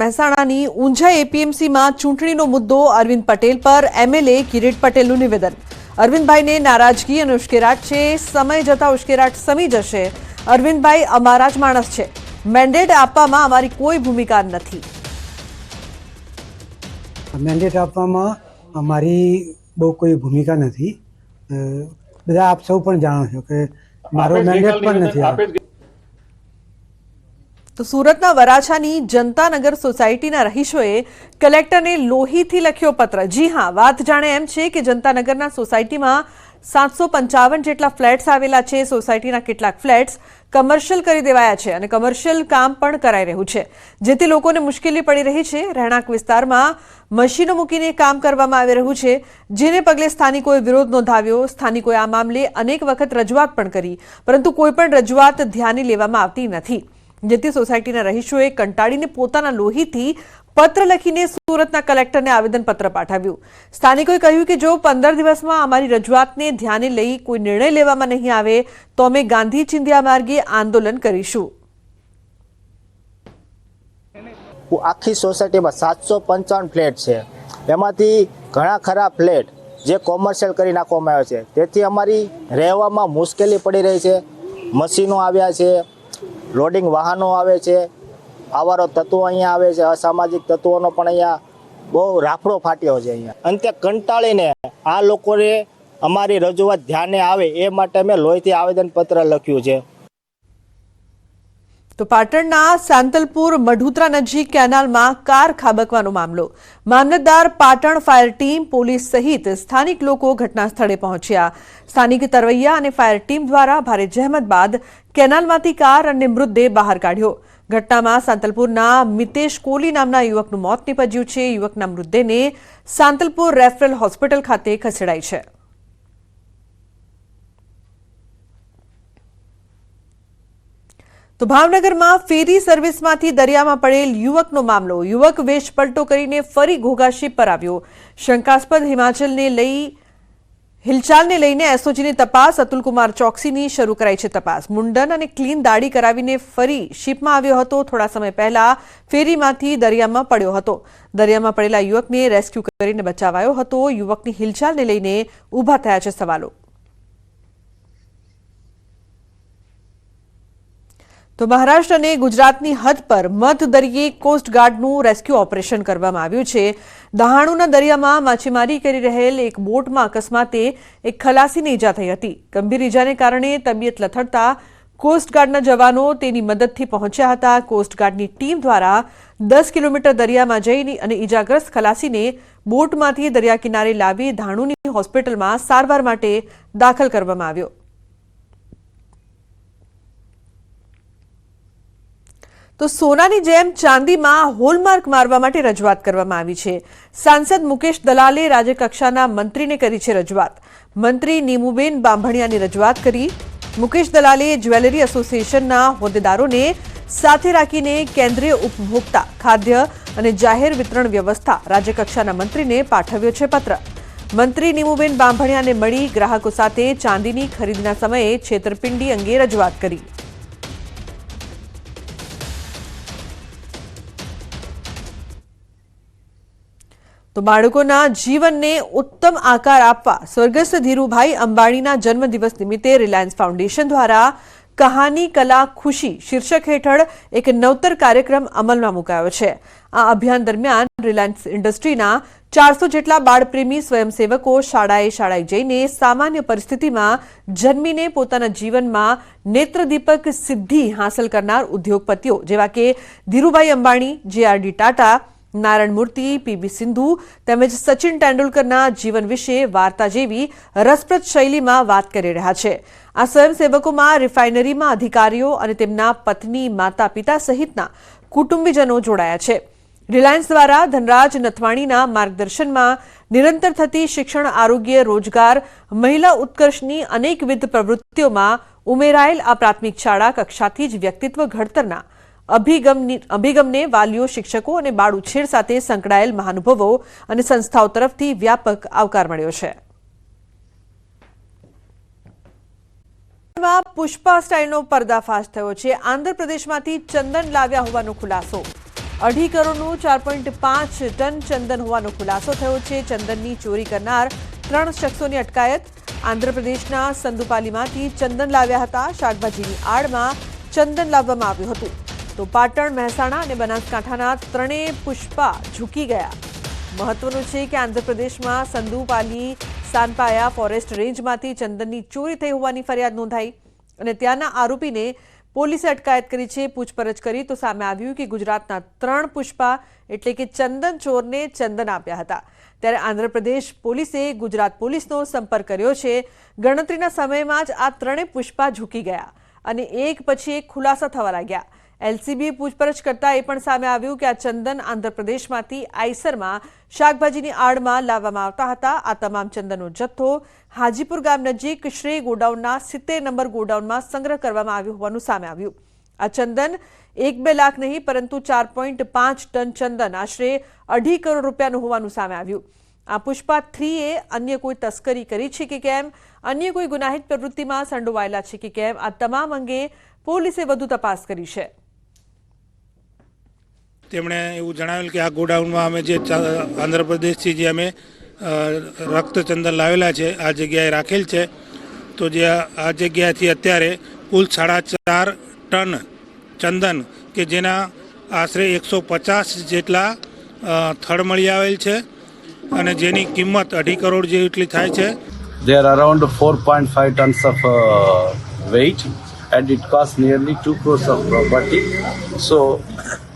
મહેસાણાની ઊંઝા એપીએમસીમાં ચૂંટણીનો મુદ્દો અરવિંદ પટેલ પર. એમએલએ કિરીટ પટેલનું નિવેદન. અરવિંદભાઈને નારાજગી અને ઉશ્કેરાટ છે. સમય જતા ઉશ્કેરાટ સમી જશે. અરવિંદભાઈ અમારા જ માણસ છે. મેન્ડેટ આપવામાં અમારી કોઈ ભૂમિકા નથી. મેન્ડેટ આપવામાં અમારી બહુ કોઈ ભૂમિકા નથી. બધા આપ સૌ પણ જાણો છો કે મારો મેન્ડેટ પણ નથી. તો સુરતના વરાછાની જનતાનગર સોસાયટીના રહીશોએ કલેક્ટરને લોહીથી લખ્યો પત્ર. જી હા, વાત જાણે એમ છે કે જનતાનગરના સોસાયટીમાં સાતસો પંચાવન જેટલા ફ્લેટ્સ આવેલા છે. સોસાયટીના કેટલાક ફ્લેટ્સ કમર્શિયલ કરી દેવાયા છે અને કમર્શિયલ કામ પણ કરાઈ રહ્યું છે. જેથી લોકોને મુશ્કેલી પડી રહી છે. રહેણાંક વિસ્તારમાં મશીનો મૂકીને કામ કરવામાં આવી રહ્યું છે, જેને પગલે સ્થાનિકોએ વિરોધ નોંધાવ્યો. સ્થાનિકોએ આ મામલે અનેક વખત રજૂઆત પણ કરી, પરંતુ કોઈ પણ રજૂઆત ધ્યાને લેવામાં આવતી નથી. જેથી સોસાયટીના રહીશોએ કંટાળીને પોતાના લોહીથી પત્ર લખીને સુરતના કલેક્ટરને આવેદનપત્ર પાઠવ્યું. સ્થાનિકોએ કહ્યું કે જો પંદર દિવસમાં અમારી રજૂઆતને ધ્યાને લઈ કોઈ નિર્ણય લેવામાં નહીં આવે, તો અમે ગાંધી ચિંધ્યા માર્ગે આંદોલન કરીશું. આખી સોસાયટીમાં સાતસો પંચાવન ફ્લેટ છે. એમાંથી ઘણા ખરા ફ્લેટ જે કોમર્શિયલ કરી નાખવામાં આવ્યા છે. તેથી અમારી રહેવામાં મુશ્કેલી પડી રહી છે. મશીનો આવ્યા છે. લોડિંગ વાહનો આવે છે, આવારો તત્વો અહીંયા આવે છે, અસામાજિક તત્વોનો પણ અહીંયા બહુ રાફડો ફાટ્યો છે અહીંયા. અંતે કંટાળીને આ લોકોને અમારી રજૂઆત ધ્યાને આવે એ માટે અમે લોહીથી આવેદનપત્ર લખ્યું છે. તો પાટણના સાંતલપુર મઢુત્રા નજીક કેનાલમાં કાર ખાબકવાનો મામલો. મામલતદાર પાટણ ફાયર ટીમ પોલીસ સહિત સ્થાનિક લોકો ઘટના સ્થળે પહોંચ્યા. સ્થાનિક તરવૈયા અને ફાયર ટીમ દ્વારા ભારે જહેમત બાદ કેનાલમાંથી કાર અને મૃતદેહ બહાર કાઢ્યો. ઘટનામાં સાંતલપુરના મિતેશ કોલી નામના યુવકનું મોત નીપજ્યું છે. યુવકના મૃતદેહને સાંતલપુર રેફરલ હોસ્પિટલ ખાતે ખસેડાઈ છે. તો ભાવનગરમાં ફેરી સર્વિસમાંથી દરિયામાં પડેલ યુવકનો મામલો. યુવક વેશ પલટો કરીને ફરી ઘોઘાશીપ પર આવ્યો. શંકાસ્પદ હિમાચલને લઈ, હિલચાલને લઈને એસઓજીની તપાસ. અતુલકુમાર ચોકસીની શરૂ કરાઈ છે તપાસ. મુંડન અને ક્લીન દાઢી કરાવીને ફરી શીપમાં આવ્યો હતો. થોડા સમય પહેલા ફેરીમાંથી દરિયામાં પડ્યો હતો. દરિયામાં પડેલા યુવકને રેસ્ક્યુ કરીને બચાવાયો હતો. યુવકની હિલચાલને લઈને ઊભા થયા છે સવાલો. તો મહારાષ્ટ્ર અને ગુજરાતની હદ પર મધ દરિયે કોસ્ટગાર્ડનું રેસ્ક્યુ ઓપરેશન કરવામાં આવ્યું છે. દહાણુના દરિયામાં માછીમારી કરી રહેલ એક બોટમાં અકસ્માતે એક ખલાસીને ઈજા થઈ હતી. ગંભીર ઈજાને કારણે તબિયત લથડતા કોસ્ટગાર્ડના જવાનો તેની મદદથી પહોંચ્યા હતા. કોસ્ટગાર્ડની ટીમ દ્વારા દસ કિલોમીટર દરિયામાં જઈને અને ઈજાગ્રસ્ત ખલાસીને બોટમાંથી દરિયા કિનારે લાવી ધાણુની હોસ્પિટલમાં સારવાર માટે દાખલ કરવામાં આવ્યો. તો સોનાની જેમ ચાંદીમાં હોલમાર્ક મારવા માટે રજૂઆત કરવામાં આવી છે. સાંસદ મુકેશ દલાલે રાજ્યકક્ષાના મંત્રીને કરી છે રજૂઆત. મંત્રી નીમુબેન બાંભણિયાની રજૂઆત કરી. મુકેશ દલાલે જ્વેલરી એસોસિએશનના હોદ્દેદારોને સાથે રાખીને કેન્દ્રીય ઉપભોક્તા, ખાદ્ય અને જાહેર વિતરણ વ્યવસ્થા રાજ્યકક્ષાના મંત્રીને પાઠવ્યો છે પત્ર. મંત્રી નીમુબેન બાંભણિયાને મળી ગ્રાહકો સાથે ચાંદીની ખરીદના સમયે છેતરપિંડી અંગે રજૂઆત કરી. તો બાળકોના જીવનને ઉત્તમ આકાર આપવા સ્વર્ગસ્થ ધીરુભાઈ અંબાણીના જન્મદિવસ નિમિત્તે રિલાયન્સ ફાઉન્ડેશન દ્વારા કહાની કલા ખુશી શીર્ષક હેઠળ એક નવતર કાર્યક્રમ અમલમાં મુકાયો છે. આ અભિયાન દરમિયાન રિલાયન્સ ઇન્ડસ્ટ્રીના ચારસો જેટલા બાળપ્રેમી સ્વયંસેવકો શાળાએ શાળાએ જઈને સામાન્ય પરિસ્થિતિમાં જન્મીને પોતાના જીવનમાં નેત્રદીપક સિદ્ધિ હાંસલ કરનાર ઉદ્યોગપતિઓ જેવા કે ધીરુભાઈ અંબાણી, જેઆરડી ટાટા નારાયણ મૂર્તિ, પીબી સિંધુ તેમજ સચિન તેંડુલકરના જીવન વિશે વાર્તા જેવી રસપ્રદ શૈલીમાં વાત કરી રહ્યા છે. આ સ્વયંસેવકોમાં રિફાઇનરીમાં અધિકારીઓ અને તેમના પત્ની માતા પિતા સહિતના કુટુંબીજનો જોડાયા છે. રિલાયન્સ દ્વારા ધનરાજ નથવાણીના માર્ગદર્શનમાં નિરંતર થતી શિક્ષણ, આરોગ્ય, રોજગાર, મહિલા ઉત્કર્ષની અનેકવિધ પ્રવૃત્તિઓમાં ઉમેરાયેલ આ પ્રાથમિક શાળા કક્ષાથી જ વ્યક્તિત્વ ઘડતરના અભિગમની અભિગમને વાલીઓ, શિક્ષકો અને બાળ ઉછેર સાથે સંકળાયેલ મહાનુભવો અને સંસ્થાઓ તરફથી વ્યાપક આવકાર મળ્યો છે. પુષ્પા સ્ટાઇલનો પર્દાફાશ થયો છે. આંધ્રપ્રદેશમાંથી ચંદન લાવ્યા હોવાનો ખુલાસો. અઢી કરોડનું ચાર પોઈન્ટ પાંચ ટન ચંદન હોવાનો ખુલાસો થયો છે. ચંદનની ચોરી કરનાર ત્રણ શખ્સોની અટકાયત. આંધ્રપ્રદેશના સંદુપાલીમાંથી ચંદન લાવ્યા હતા. શાકભાજીની આડમાં ચંદન લાવવામાં આવ્યું હતું. તો પાટણ, મહેસાણા અને બનાસકાંઠાના ત્રણેય પુષ્પા ઝૂકી ગયા. મહત્વનું છે કે આંધ્રપ્રદેશમાં સંદુપાલી સાનપાયા ફોરેસ્ટ રેન્જમાંથી ચંદનની ચોરી થઈ હોવાની ફરિયાદ નોંધાઈ અને ત્યાંના આરોપીને પોલીસે અટકાયત કરી છે, પૂછપરછ કરી તો સામે આવ્યું કે ગુજરાતના ત્રણ પુષ્પા એટલે કે ચંદન ચોરને ચંદન આપ્યા હતા. ત્યારે આંધ્રપ્રદેશ પોલીસે ગુજરાત પોલીસનો સંપર્ક કર્યો છે. ગણતરીના સમયમાં જ આ ત્રણેય પુષ્પા ઝૂકી ગયા અને એક પછી એક ખુલાસા થવા લાગ્યા. એલસીબીએ પૂછપરછ કરતા એ પણ સામે આવ્યું કે આ ચંદન આંધ્રપ્રદેશમાંથી આઈસરમાં શાકભાજીની આડમાં લાવવામાં આવતા હતા. આ તમામ ચંદનનો જથ્થો હાજીપુર ગામ નજીક શ્રેય ગોડાઉનના સિત્તેર નંબર ગોડાઉનમાં સંગ્રહ કરવામાં આવ્યો હોવાનું સામે આવ્યું. આ ચંદન એક બે લાખ નહીં, પરંતુ ચાર પોઈન્ટ પાંચ ટન ચંદન આશરે અઢી કરોડ રૂપિયાનું હોવાનું સામે આવ્યું. આ પુષ્પા થ્રીએ અન્ય કોઈ તસ્કરી કરી છે કે કેમ? અન્ય કોઈ ગુનાહિત પ્રવૃત્તિમાં સંડોવાયેલા છે કે કેમ? આ તમામ અંગે પોલીસે વધુ તપાસ કરી છે. તેમણે એવું જણાવેલ કે આ ગોડાઉનમાં અમે જે આંધ્રપ્રદેશથી જે અમે રક્તચંદન લાવેલા છે આ જગ્યાએ રાખેલ છે. તો જે આ જગ્યાથી અત્યારે કુલ સાડા ચાર ટન ચંદન કે જેના આશરે એકસો પચાસ જેટલા થળ મળી આવેલ છે અને જેની કિંમત અઢી કરોડ જેટલી થાય છે. They are around 4.5 tons of uh, weight and it costs nearly 2 crores of property So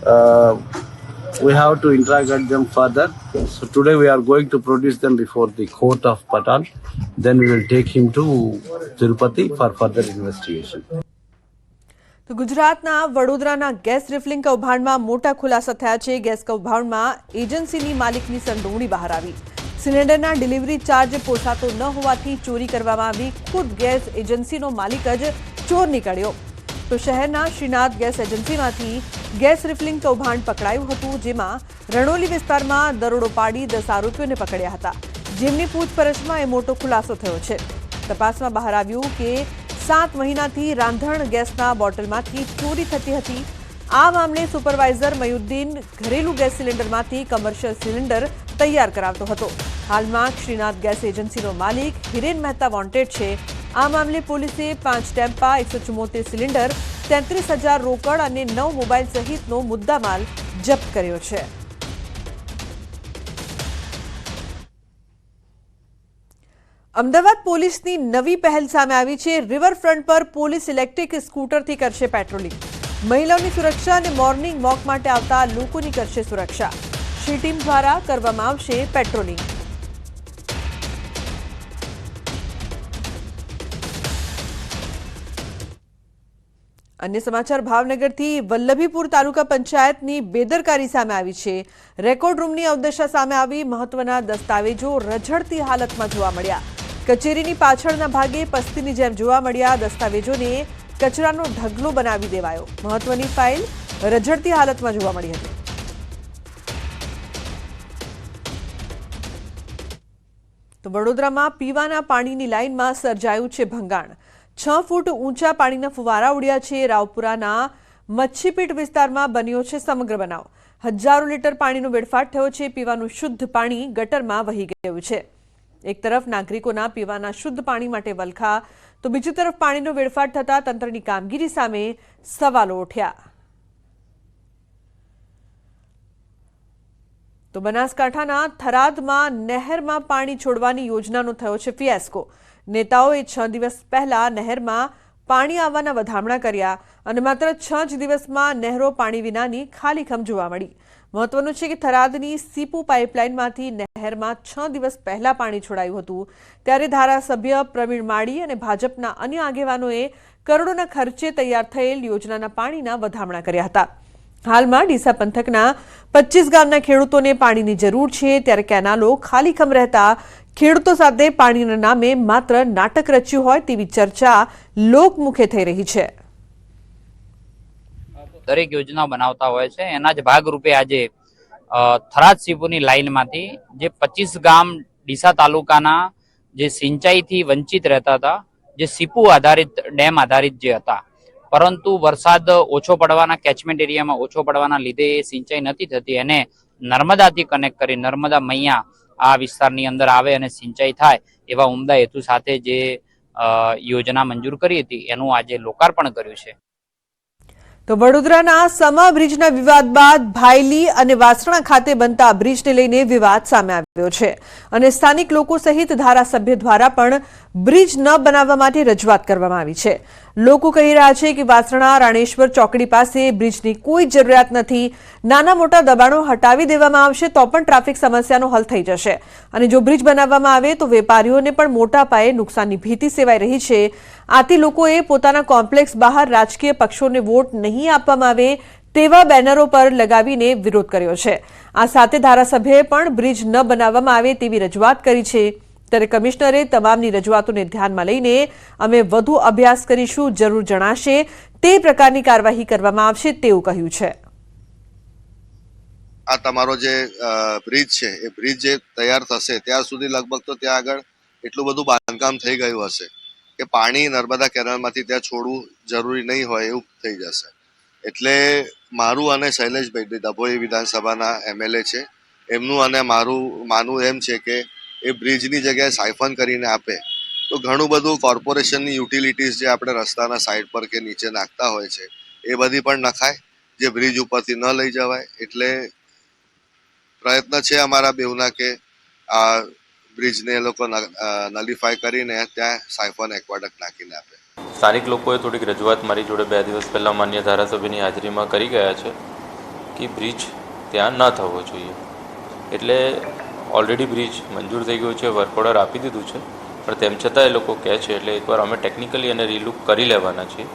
uh, we have to interrogate them further. So today we are going to produce them before the court of Patan. Then we will take him to Tirupati for further investigation. તો ગુજરાતના વડોદરાના gas refilling કૌભાંડમાં મોટા ખુલાસા થયા છે gas કૌભાંડમાં એજન્સીની માલિકની સંડોવણી બહાર આવી સિલિન્ડરના ડિલિવરી ચાર્જ પોસાતો ન હોવાથી ચોરી કરવામાં આવી ખુદ ગેસ એજન્સીનો માલિક જ ચોર નીકળ્યો તો શહેરના શ્રીનાથ ગેસ એજન્સીમાંથી ગેસ રિફિલિંગ કૌભાંડ પકડાયું હતું, જેમાં રણોલી વિસ્તારમાં દરોડો પાડી દસ આરોપીઓને પકડ્યા હતા. જેમની પૂછપરછમાં એ મોટો ખુલાસો થયો છે. તપાસમાં બહાર આવ્યું કે સાત મહિનાથી રાંધણ ગેસના બોટલમાંથી ચોરી થતી હતી. આ મામલે સુપરવાઇઝર મયુદ્દીન ઘરેલું ગેસ સિલિન્ડરમાંથી કમર્શિયલ સિલિન્ડર તૈયાર કરાવતો હતો. હાલમાં શ્રીનાથ ગેસ એજન્સીનો માલિક હિરેન મહેતા વોન્ટેડ છે. આ મામલે પોલીસે પાંચ ટેમ્પા, એકસો ચુમ્મોતેર સિલિન્ડર, તેત્રીસ હજાર રોકડ અને નવ મોબાઈલ સહિતનો મુદ્દામાલ જપ્ત કર્યો છે. અમદાવાદ પોલીસની નવી પહેલ સામે આવી છે. રિવરફ્રન્ટ પર પોલીસ ઇલેક્ટ્રિક સ્કૂટરથી કરશે પેટ્રોલિંગ. મહિલાઓની સુરક્ષા અને મોર્નિંગ વોક માટે આવતા લોકોની કરશે સુરક્ષા. શ્રી ટીમ દ્વારા કરવામાં આવશે પેટ્રોલિંગ. અન્ય સમાચાર, ભાવનગરથી વલ્લભીપુર તાલુકા પંચાયતની બેદરકારી સામે આવી છે. રેકોર્ડ રૂમની અવદશા સામે આવી મહત્વના દસ્તાવેજો રઝળતી હાલતમાં જોવા મળ્યા. કચેરીની પાછળના ભાગે પસ્તીની જેમ જોવા મળ્યા દસ્તાવેજોને કચરાનો ઢગલો બનાવી દેવાયો. મહત્વની ફાઇલ રઝળતી હાલતમાં જોવા મળી હતી. તો વડોદરામાં પીવાના પાણીની લાઇનમાં સર્જાયું છે ભંગાણ. છ ફૂટ ઊંચા પાણીના ફુવારા ઉડ્યા છે. રાવપુરાના મચ્છીપીટ વિસ્તારમાં બન્યો છે સમગ્ર બનાવ. હજારો લીટર પાણીનો વેડફાટ થયો છે. પીવાનું શુદ્ધ પાણી ગટરમાં વહી ગયું છે. એક તરફ નાગરિકોના પીવાના શુદ્ધ પાણી માટે વલખા, તો બીજી તરફ પાણીનો વેડફાટ થતા તંત્રની કામગીરી સામે સવાલો ઉઠ્યા. તો બનાસકાંઠાના થરાદમાં નહેરમાં પાણી છોડવાની યોજનાનો થયો છે ફિયાસ્કો. નેતાઓએ છ દિવસ પહેલા નહેરમાં પાણી આવવાના વધામણા કર્યા અને માત્ર છ જ દિવસમાં નહેરો પાણી વિનાની ખાલીખમ જોવા મળી. મહત્વનું છે કે થરાદની સીપુ પાઇપલાઇનમાંથી નહેરમાં છ દિવસ પહેલા પાણી છોડાયું હતું. ત્યારે ધારાસભ્ય પ્રવીણ માળી અને ભાજપના અન્ય આગેવાનોએ કરોડોના ખર્ચે તૈયાર થયેલ યોજનાના પાણીના વધામણા કર્યા હતા. હાલમાં ડીસા પંથકના પચીસ ગામના ખેડૂતોને પાણીની જરૂર છે. ત્યારે કેનાલો ખાલીખમ રહેતા ખેડૂતો સાથે પાણીના નામે માત્ર નાટક રચ્યું હોય તેવી ચર્ચા લોકમુખે થઈ રહી છે. દરેક યોજના બનાવતા હોય છે. એના જ ભાગરૂપે આજે થરાદ સીપુની લાઇનમાંથી જે પચીસ ગામ ડીસા તાલુકાના જે સિંચાઈથી વંચિત રહેતા હતા, જે સીપુ આધારિત, ડેમ આધારિત જે હતા. પરંતુ વરસાદ ઓછો પડવાના કેચમેન્ટ એરિયામાં ઓછો પડવાના લીધે એ સિંચાઈ નથી થતી. એને નર્મદાથી કનેક્ટ કરી નર્મદા મૈયા આ વિસ્તારની અંદર આવે અને સિંચાઈ થાય એવા ઉમદા હેતુ સાથે જે યોજના મંજૂર કરી હતી, એનું આજે લોકાર્પણ કર્યું છે. તો વડોદરાના સમા બ્રિજના વિવાદ બાદ ભાયલી અને વાસણા ખાતે બનતા બ્રિજને લઈને વિવાદ સામે આવ્યો છે. અને સ્થાનિક લોકો સહિત ધારાસભ્ય દ્વારા પણ બ્રિજ ન બનાવવા માટે રજૂઆત કરવામાં આવી છે. લોકો કહી રહ્યા છે કે વાસણા, રાણેશ્વર ચોકડી પાસે બ્રિજની કોઈ જરૂરિયાત નથી. નાના મોટા દબાણો હટાવી દેવામાં આવશે તો પણ ટ્રાફિક સમસ્યાનો હલ થઈ જશે. અને જો બ્રિજ બનાવવામાં આવે તો વેપારીઓને પણ મોટા પાયે નુકસાનની ભીતિ સેવાઈ રહી છે. આથી લોકોએ પોતાના કોમ્પ્લેક્સ બહાર રાજકીય પક્ષોને વોટ નહીં આપવામાં આવે તેવા બેનરો પર લગાવીને વિરોધ કર્યો છે. આ સાથે ધારાસભ્યએ પણ બ્રિજ ન બનાવવામાં આવે તેવી રજૂઆત કરી છે. ત્યારે કમિશનરે તમામની રજૂઆતોને ધ્યાનમાં લઈને અમે વધુ અભ્યાસ કરીશું, જરૂર જણાશે, તે પ્રકારની કાર્યવાહી કરવામાં આવશે તેવું કહ્યું છે. આ તમારો જે બ્રિજ છે, એ બ્રિજ જે તૈયાર થશે, ત્યાં સુધી લગભગ તો ત્યાં આગળ એટલું બધું બાંધકામ થઈ ગયું હશે કે પાણી નર્મદા કેનાલમાંથી ત્યાં છોડવું જરૂરી નહીં હોય એવું થઈ જશે. એટલે મારું અને શૈલેષભાઈ, ડભોઈ વિધાનસભાના એમએલએ છે, એમનું અને મારું માનવું એમ છે કે એ બ્રિજની જગ્યાએ સાયફન કરીને આપે, તો ઘણું બધું કોર્પોરેશનની યુટિલિટીઝ જે આપણે રસ્તાના સાઈડ પર કે નીચે નાખતા હોય છે, એ બધી પણ નખાય, જે બ્રિજ ઉપરથી ન લઈ જવાય. એટલે પ્રયત્ન છે અમારા બેઉના કે આ બ્રિજને એ લોકો નલિફાય કરીને ત્યાં સાયફન એક્વાડક નાખીને આપે. સ્થાનિક લોકોએ થોડીક રજૂઆત મારી જોડે બે દિવસ પહેલાં માન્ય ધારાસભ્યની હાજરીમાં કરી ગયા છે કે બ્રિજ ત્યાં ન થવો જોઈએ. એટલે ઓલરેડી બ્રિજ મંજૂર થઈ ગયું છે વર્ક ઓર્ડર આપી દીધું છે. પણ તેમ છતાં એ લોકો કહે છે, એટલે એકવાર અમે ટેકનિકલી એને રીલુક કરી લેવાના છીએ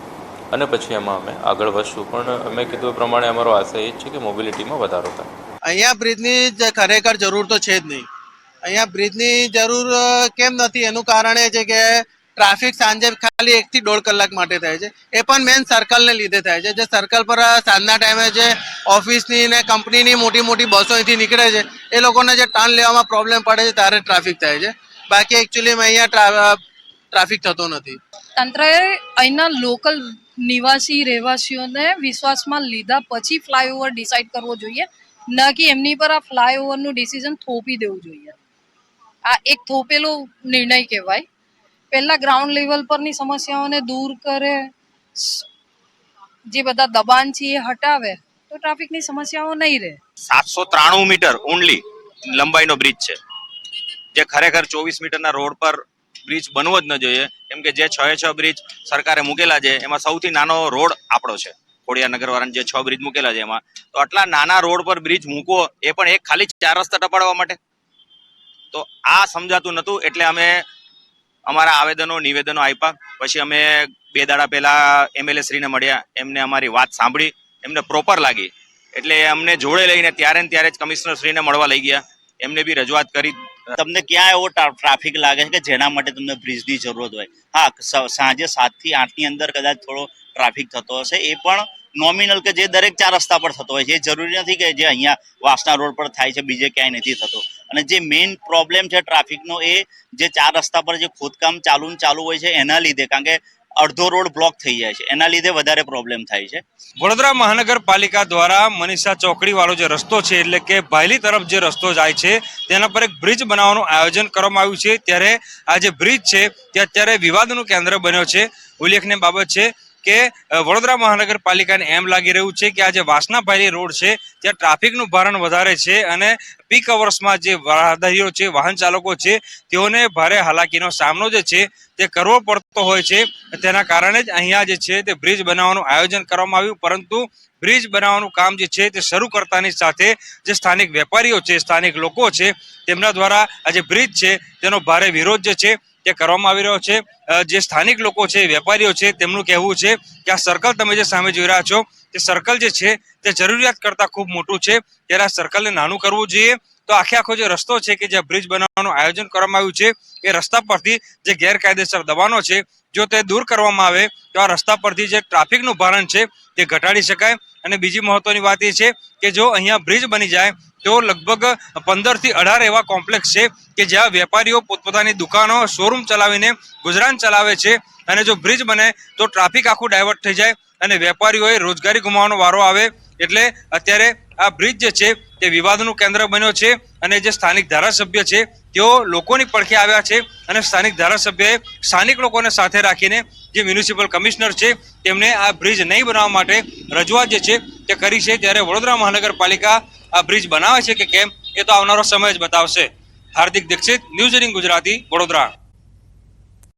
અને પછી એમાં અમે આગળ વધશું. પણ અમે કીધું એ પ્રમાણે અમારો આશય એ જ છે કે મોબિલિટીમાં વધારો થાય. અહીંયા બ્રિજની ખરેખર જરૂર તો છે જ નહીં. અહીંયા બ્રિજની જરૂર કેમ નથી? એનું કારણ એ છે કે ટ્રાફિક સાંજે ખાલી એકથી દોઢ કલાક માટે થાય છે. એ પણ મેન સર્કલને લીધે થાય છે. જે સર્કલ પર સાંજના ટાઈમે જે ઓફિસની ને કંપનીની મોટી મોટી બસો અહીંથી નીકળે છે, એ લોકોને જે ટર્ન લેવામાં પ્રોબ્લેમ પડે છે ત્યારે ટ્રાફિક થાય છે. બાકી એકચ્યુઅલીમાં અહીંયા ટ્રાફિક થતો નથી. તંત્રએ અહીંના લોકલ નિવાસી, રહેવાસીઓને વિશ્વાસમાં લીધા પછી ફ્લાયઓવર ડિસાઇડ કરવો જોઈએ. ન કે એમની પર આ ફ્લાયઓવરનું ડિસિઝન થોપી દેવું જોઈએ. આ એક થોપેલો નિર્ણય કહેવાય. પહેલા ગ્રાઉન્ડ લેવલ પરની સમસ્યાઓને દૂર કરે, જે બધા દબાણ છે એ હટાવે, તો ટ્રાફિકની સમસ્યાઓ નહીં રહે. સાતસો ત્રાણું મીટર ઓનલી લંબાઈનો બ્રિજ છે. જે ખરેખર ચોવીસ મીટરના રોડ પર બ્રિજ બનવો જ ન જોઈએ. કેમ કે જે છ છ બ્રિજ સરકારે મૂકેલા છે, એમાં સૌથી નાનો રોડ આપણો છે. ખોડિયા નગરવાળાને જે છ બ્રિજ મૂકેલા છે એમાં. તો આટલા નાના રોડ પર બ્રિજ મૂકવો એ પણ એક ખાલી ચાર રસ્તા ટપાડવા માટે. તો આ સમજાતું નતું, એટલે અમે અમારા આવેદનો, નિવેદનો આપ્યા. પછી અમે બે દાડા પહેલા એમએલએ શ્રીને મળ્યા. એમને અમારી વાત સાંભળી. એમને પ્રોપર લાગી. એટલે અમને જોડે લઈને ત્યારે ને ત્યારે જ કમિશનર શ્રીને મળવા લઈ ગયા. એમને બી રજૂઆત કરી. તમને ક્યાં એવો ટ્રાફિક લાગે છે કે જેના માટે તમને બ્રિજની જરૂરત હોય? હા સાંજે સાતથી આઠની અંદર કદાચ થોડો ટ્રાફિક થતો હશે. એ પણ નોમિનલ કે જે દરેક ચાર રસ્તા પર થતો હોય છે. એ જરૂરી નથી કે જે અહીંયા વાસના રોડ પર થાય છે, બીજે ક્યાંય નથી થતો. અને જે મેઇન પ્રોબ્લેમ છે ટ્રાફિકનો એ જે ચાર રસ્તા પર જે ખોદકામ ચાલુ ચાલુ હોય છે, એના લીધે. કારણ કે અડધો રોડ બ્લોક થઈ જાય છે. એના લીધે વધારે પ્રોબ્લેમ થાય છે. વડોદરા મહાનગરપાલિકા દ્વારા મનીષા ચોકડી વાળો જે રસ્તો છે, એટલે કે ભાયલી તરફ જે રસ્તો જાય છે, તેના પર એક બ્રિજ બનાવવાનું આયોજન કરવામાં આવ્યું છે. ત્યારે આ જે બ્રિજ છે, તે અત્યારે વિવાદનું કેન્દ્ર બન્યો છે. ઉલ્લેખનીય બાબત છે કે વડોદરા મહાનગરપાલિકાને એમ લાગી રહ્યું છે કે આ જે વાસના રોડ છે, ત્યાં ટ્રાફિકનું ભારણ વધારે છે અને પીક અવર્સમાં જે રાહદારીઓ છે, વાહન ચાલકો છે, તેઓને ભારે હાલાકીનો સામનો જે છે, તે કરવો પડતો હોય છે. તેના કારણે જ અહીંયા જે છે, તે બ્રિજ બનાવવાનું આયોજન કરવામાં આવ્યું. પરંતુ બ્રિજ બનાવવાનું કામ જે છે, તે શરૂ કરતાની સાથે જે સ્થાનિક વેપારીઓ છે, સ્થાનિક લોકો છે, તેમના દ્વારા આ જે બ્રિજ છે, તેનો ભારે વિરોધ જે છે તે કરવામાં આવી રહ્યો છે જે સ્થાનિક લોકો છે, વેપારીઓ છે, તેમનું કહેવું છે કે આ સર્કલ તમે જે સામે જોઈ રહ્યા છો, તે સર્કલ જે છે, તે જરૂરિયાત કરતાં ખૂબ મોટું છે. ત્યારે આ સર્કલને નાનું કરવું જોઈએ. તો આખે આખો જે રસ્તો છે કે જ્યાં બ્રિજ બનાવવાનું આયોજન કરવામાં આવ્યું છે, એ રસ્તા પરથી જે ગેરકાયદેસર દબાણો છે જો તે દૂર કરવામાં આવે, તો આ રસ્તા પરથી જે ટ્રાફિકનું ભારણ છે, તે ઘટાડી શકાય. અને બીજી મહત્વની વાત એ છે કે જો અહીંયા બ્રિજ બની જાય, તો લગભગ પંદરથી અઢાર એવા કોમ્પ્લેક્સ છે કે જ્યાં વેપારીઓ પોતપોતાની દુકાનો, શોરૂમ ચલાવીને ગુજરાન ચલાવે છે. અને જો બ્રિજ બને, તો ટ્રાફિક આખું ડાયવર્ટ થઈ જાય અને વેપારીઓએ રોજગારી ગુમાવવાનો વારો આવે. એટલે અત્યારે આ બ્રિજ જે છે, તે વિવાદનું કેન્દ્ર બન્યો છે અને જે સ્થાનિક ધારાસભ્ય છે, તેઓ લોકોની પડખે આવ્યા છે અને સ્થાનિક ધારાસભ્યએ સ્થાનિક લોકોને સાથે રાખીને જે મ્યુનિસિપલ કમિશનર છે, તેમને આ બ્રિજ નહીં બનાવવા માટે રજૂઆત જે છે, તે કરી છે. ત્યારે વડોદરા મહાનગરપાલિકા આ બ્રિજ બનાવે છે કે કેમ, એ તો આવનારો સમય જ બતાવશે. Hardik Dixit, news eighteen Gujarati, Vadodara.